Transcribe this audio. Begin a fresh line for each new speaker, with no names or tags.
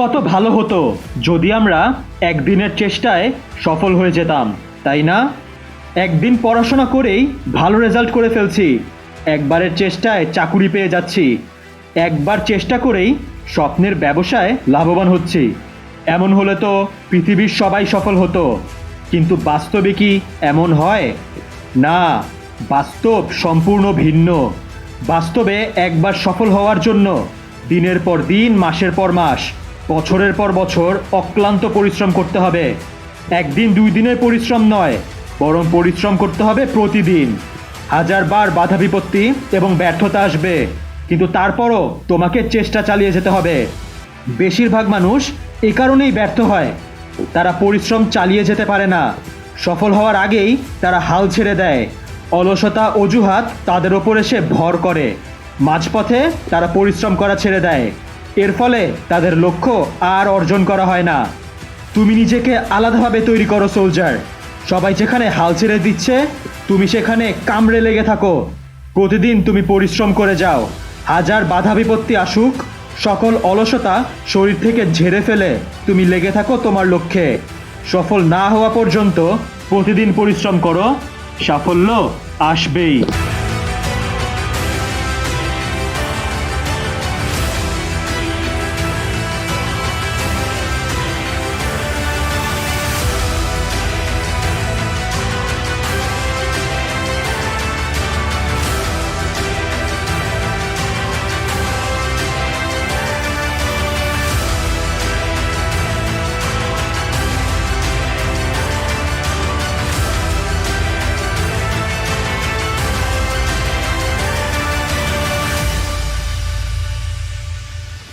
কত ভালো হতো। যদি আমরা একদিনের চেষ্টায় সফল হয়ে যেতাম, তাই না? একদিন পড়াশোনা করেই ভালো রেজাল্ট করে ফেলছি। একবারের চেষ্টায় চাকুরি পেয়ে যাচ্ছি। একবার চেষ্টা করেই স্বপ্নের ব্যবসায় লাভবান হচ্ছি। এমন হলে তো পৃথিবীর সবাই সফল হতো। কিন্তু বাস্তবে কি এমন হয়? না, বাস্তব সম্পূর্ণ ভিন্ন। বাস্তবে একবার সফল হওয়ার জন্য দিনের পর দিন, মাসের পর মাস বছরের পর বছর অক্লান্ত পরিশ্রম করতে হবে। একদিন, দুই দিনের পরিশ্রম নয়, বরং পরিশ্রম করতে হবে প্রতিদিন। হাজারবার বাধা বিপত্তি এবং ব্যর্থতা আসবে, কিন্তু তারপরও তোমাকে চেষ্টা চালিয়ে যেতে হবে। বেশিরভাগ মানুষ এ কারণেই ব্যর্থ হয়, তারা পরিশ্রম চালিয়ে যেতে পারে না। সফল হওয়ার আগেই তারা হাল ছেড়ে দেয়। অলসতা, অজুহাত তাদের ওপর এসে ভর করে। মাঝপথে তারা পরিশ্রম করা ছেড়ে দেয়। এর ফলে তাদের লক্ষ্য আর অর্জন করা হয় না। তুমি নিজেকে আলাদাভাবে তৈরি করো, সোলজার। সবাই যেখানে হাল ছেড়ে দিচ্ছে, তুমি সেখানে কামড়ে লেগে থাকো। প্রতিদিন তুমি পরিশ্রম করে যাও। হাজার বাধা বিপত্তি আসুক, সকল অলসতা শরীর থেকে ঝেড়ে ফেলে তুমি লেগে থাকো তোমার লক্ষ্যে। সফল না হওয়া পর্যন্ত প্রতিদিন পরিশ্রম করো, সাফল্য আসবেই।